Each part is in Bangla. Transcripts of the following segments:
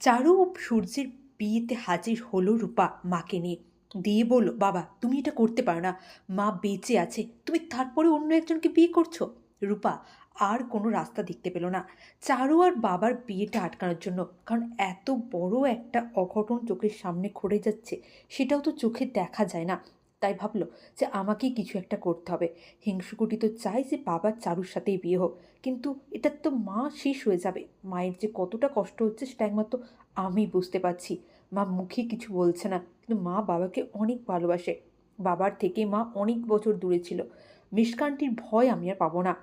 চারু ও সূর্যের বিয়েতে হাজির হলো রূপা মাকে নিয়ে। দিয়ে বলল, বাবা, তুমি এটা করতে পারো না। মা বেঁচে আছে। তুমি তারপরে অন্য একজনকে বিয়ে করছ? রূপা আর কোনো রাস্তা দেখতে পেল না। চারু আর বাবার বিয়েটা আটকানোর জন্য, কারণ এত বড় একটা অঘটন চোখের সামনে ঘটে যাচ্ছে, সেটাও তো চোখে দেখা যায় না। তাই ভাবলো যে আমাকেই কিছু একটা করতে হবে। হিংসুকুটি তো চাই যে বাবার চারুর সাথেই বিয়ে হোক। কিন্তু এটার তো মা শেষ হয়ে যাবে। মায়ের যে কতটা কষ্ট হচ্ছে সেটা একমাত্র আমি বুঝতে পারছি। মা মুখে কিছু বলছে না, কিন্তু মা বাবাকে অনেক ভালোবাসে। বাবার থেকে মা অনেক বছর দূরে ছিল। মিষ্কান্তির ভয় আমি আর পাবো না।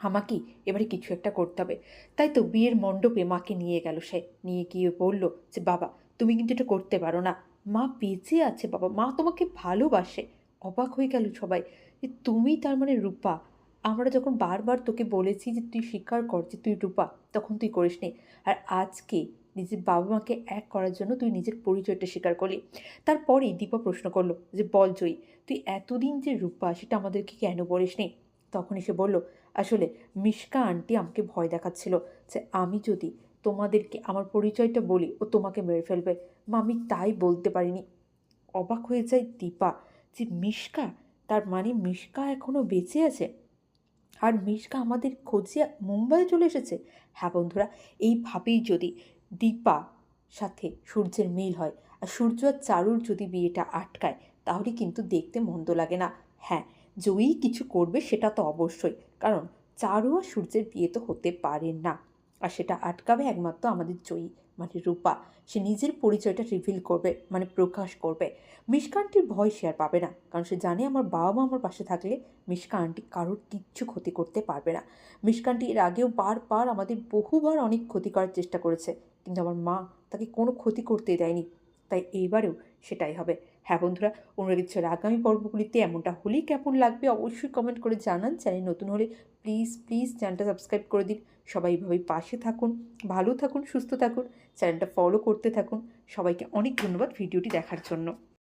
আমাকেই এবারে কিছু একটা করতে হবে। তাই তো বিয়ের মণ্ডপে মাকে নিয়ে গেল সে। নিয়ে গিয়ে বলল যে, বাবা তুমি কিন্তু এটা করতে পারো না। মা বেঁচে আছে বাবা, মা তোমাকে ভালোবাসে। অবাক হয়ে গেল সবাই যে তুমি তার মানে রূপা। আমরা যখন বারবার তোকে বলেছি যে তুই স্বীকার কর যে তুই রূপা, তখন তুই করিস নি। আর আজকে নিজের বাবা মাকে এক করার জন্য তুই নিজের পরিচয়টা স্বীকার করলি। তারপরেই দীপা প্রশ্ন করল যে, বল জয়ী, তুই এতদিন যে রূপা, সেটা আমাদেরকে কেন বলিস নি? তখন এসে বলল, আসলে মিশকা আন্টি আমাকে ভয় দেখাচ্ছিল যে আমি যদি তোমাদেরকে আমার পরিচয়টা বলি, ও তোমাকে মেরে ফেলবে। মা, আমি তাই বলতে পারিনি। অবাক হয়ে যায় দীপা যে মিশকা, তার মানে মিশকা এখনও বেঁচে আছে। আর মিশকা আমাদের খোঁজে মুম্বাই চলে এসেছে। হ্যাঁ বন্ধুরা এইভাবেই যদি দীপা সাথে সূর্যের মিল হয় আর সূর্য আর চারুর যদি বিয়েটা আটকায়, তাহলে কিন্তু দেখতে মন্দ লাগে না। হ্যাঁ জয়ী কিছু করবে সেটা তো অবশ্যই, কারণ চারু আর সূর্যের বিয়ে তো হতে পারে না। আর সেটা আটকাবে একমাত্র আমাদের জয়ী মানে রূপা। সে নিজের পরিচয়টা রিভিল করবে মানে প্রকাশ করবে। মিশকা আন্টির ভয় সে আর পাবে না, কারণ সে জানে আমার বাবা মা আমার পাশে থাকলে মিশকা আন্টি কারোর কিচ্ছু ক্ষতি করতে পারবে না। মিশকা আন্টি এর আগেও বারবার আমাদের বহুবার অনেক ক্ষতি করার চেষ্টা করেছে, কিন্তু আমার মা তাকে কোনো ক্ষতি করতে দেয়নি। তাই এইবারেও সেটাই হবে। হ্যাঁ বন্ধুরা অনুরাগের ছেলে আগামী পর্বগুলিতে এমনটা হলেই কেমন লাগবে অবশ্যই কমেন্ট করে জানান। চ্যানেল নতুন হলে প্লিজ প্লিজ চ্যানেলটা সাবস্ক্রাইব করে দিন। সবাই এইভাবেই পাশে থাকুন, ভালো থাকুন, সুস্থ থাকুন চ্যানেলটা ফলো করতে থাকুন। সবাইকে অনেক ধন্যবাদ ভিডিওটি দেখার জন্য।